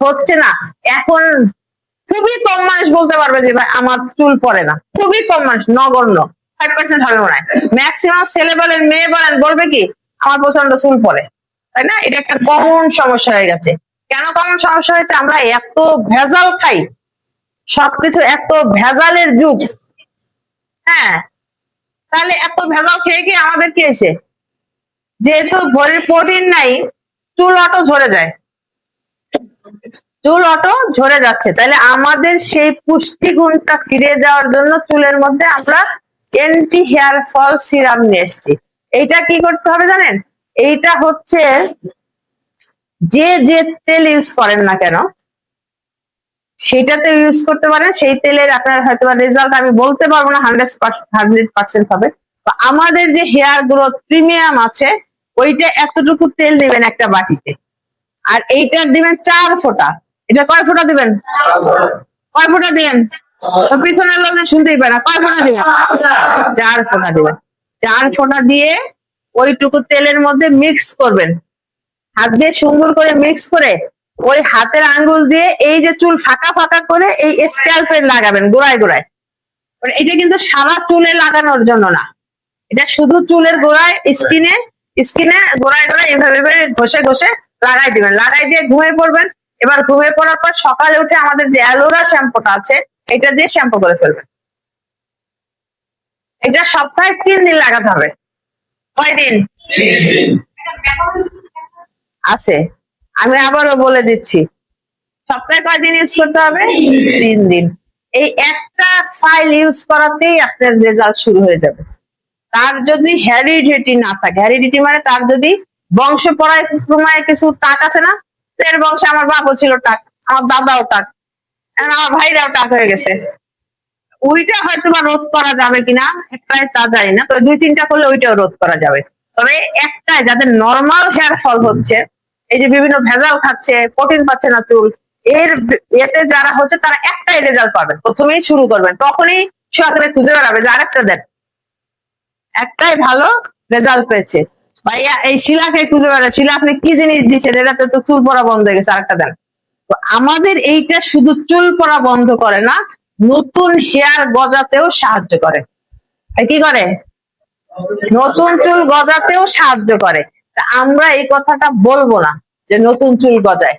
হচ্ছে না। এখন খুবই কম মানুষ বলতে পারবে যে, ভাই, আমার চুল পড়ে না। খুবই কম মানুষ, নগণ্য। ফাইভ পার্সেন্ট হবে মনে হয়। ম্যাক্সিমাম ছেলে বলেন, মেয়ে বলেন, বলবে কি, আমার প্রচণ্ড চুল পড়ে। তাই না? এটা একটা কমন সমস্যা হয়ে গেছে। কেন কমন সমস্যা হয়েছে? আমরা এত ভেজাল খাই, সবকিছু এত ভেজালের যুগ। হ্যাঁ তাহলে এত ভেজাল খেয়ে কি আমাদের কি হয়েছে? যেহেতু ভরির প্রোটিন নাই, চুল অটো ঝরে যায়। চুল অটো ঝরে যাচ্ছে। তাহলে আমাদের সেই পুষ্টি গুণটা ফিরে দেওয়ার জন্য চুলের মধ্যে আমরা এন্টি হেয়ার ফল সিরাম নিয়ে এসেছি। এইটা কি করতে হবে জানেন? এইটা হচ্ছে যে যে তেল ইউজ করেন না কেন সেটাতে ইউজ করতে পারেন। সেই তেলের আপনার হয়তো রেজাল্ট আমি বলতে পারব না হান্ড্রেড হান্ড্রেড পার্সেন্ট হবে। আমাদের যে হেয়ার গ্রোথ প্রিমিয়াম আছে, ওইটা এতটুকু তেল দিবেন একটা বাটিতে। আর এইটার দিবেন চার ফোঁটা। এটা কয় ফোঁটা দিবেন? কয় ফোঁটা দিবেন? পিছনের লোকজন শুনতেই পারে কয় ফোঁটা দিবেন? চার ফোঁটা দিবেন। চার ফোঁটা দিয়ে ওইটুকু তেলের মধ্যে মিক্স করবেন। হাত দিয়ে সুন্দর করে মিক্স করে ওই হাতের আঙ্গুল দিয়ে এই যে চুল ফাঁকা ফাঁকা করে এই স্ক্যাল্পে লাগাবেন গোড়ায় গোড়ায়। মানে এটা কিন্তু সারা চুলে লাগানোর জন্য না। এটা শুধু চুলের গোড়ায়, স্কিনে স্কিনে গোড়ায় গোড়ায় এভাবে ঘষে ঘষে লাগাই দিবেন। লাগাই দিয়ে ঘুমিয়ে পড়বেন। এবার ঘুমিয়ে পড়ার পর সকালে উঠে আমাদের যে অ্যালোরা শ্যাম্পুটা আছে, এটা দিয়ে শ্যাম্পু করে ফেলবেন। এটা সপ্তাহে তিন দিন লাগাতে হবে। কয়দিন আছে। আমি আবারও বলে দিচ্ছি। সপ্তাহে কয়দিন ইউজ করতে হবে? তিন দিন। এই একটা ফাইল ইউজ করাতেই আপনার রেজাল্ট শুরু হয়ে যাবে। তার যদি হ্যারিডিটি না থাকে হ্যারিডিটি মানে তার যদি বংশ পড়ায় কিছু টাক আছে না? এর বংশে আমার বাপও ছিল টাক, আমার দাদাও টাক আমার ভাইরাও টাক হয়ে গেছে। ওইটা হয়তো বা রোধ করা যাবে কিনা, একটাই তা জানি না, তবে দুই তিনটা করলে ওইটাও রোধ করা যাবে। তবে একটাই, যাদের নর্মাল হেয়ার ফল হচ্ছে, এই যে বিভিন্ন ভেজাল খাচ্ছে প্রোটিন পাচ্ছে না চুল, এর এতে যারা হচ্ছে, তারা একটাই রেজাল্ট পাবেন প্রথমেই শুরু করবেন, তখনই সরকারে খুঁজে বেড়াবে যে আরেকটা দেন। একটাই ভালো রেজাল্ট পেয়েছে। ভাইয়া, এই শিলাকে খুঁজে বেড়াবে শিলা কি জিনিস দিচ্ছেন? এটাতে তো চুল পড়া বন্ধ হয়ে গেছে, আরেকটা দেন। আমাদের এইটা শুধু চুল পড়া বন্ধ করে না, নতুন হেয়ার গজাতেও সাহায্য করে। কি করে? নতুন চুল গজাতেও সাহায্য করে। আমরা এই কথাটা বলব না যে নতুন চুল গজায়।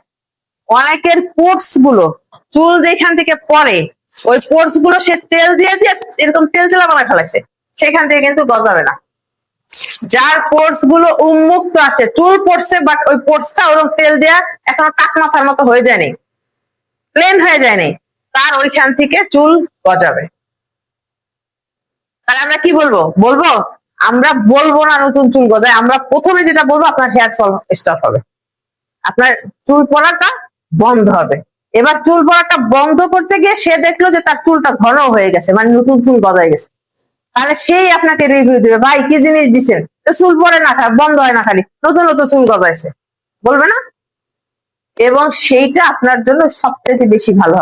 অনেকের পোর্টসগুলো, চুল যেখান থেকে পরে ওই পোর্টসগুলো সে তেল দিয়ে দিয়ে এরকম তেল তেলা বানা ফেলাইছে সেখান থেকে কিন্তু গজাবে না। যার পোর্টসগুলো উন্মুক্ত আছে চুল পড়ছে বাট ওই পোর্টসটা ওরকম তেল দেয়া এখনও টাক মাথার মতো হয়ে যায়নি প্লেন হয়ে যায়নি তার ওইখান থেকে চুল গজাবে। তাহলে আমরা কি বলব? বলব? আমরা বলব না নতুন চুল গজায়। আমরা প্রথমে যেটা বলব, আপনার হেয়ার ফল স্টপ হবে। আপনার চুল পড়াটা বন্ধ হবে। এবার চুল পড়াটা বন্ধ করতে গিয়ে সে দেখল যে তার চুলটা ঘন হয়ে গেছে মানে নতুন চুল গজায় গেছে। তাহলে সেই আপনাকে রিভিউ দিবে। ভাই, কি জিনিস দিচ্ছেন চুল পরে না বন্ধ হয় না খালি। নতুন নতুন চুল গজাইছে। বলবে না? এবং সেইটা আপনার জন্য সবচেয়ে বেশি ভালো হবে।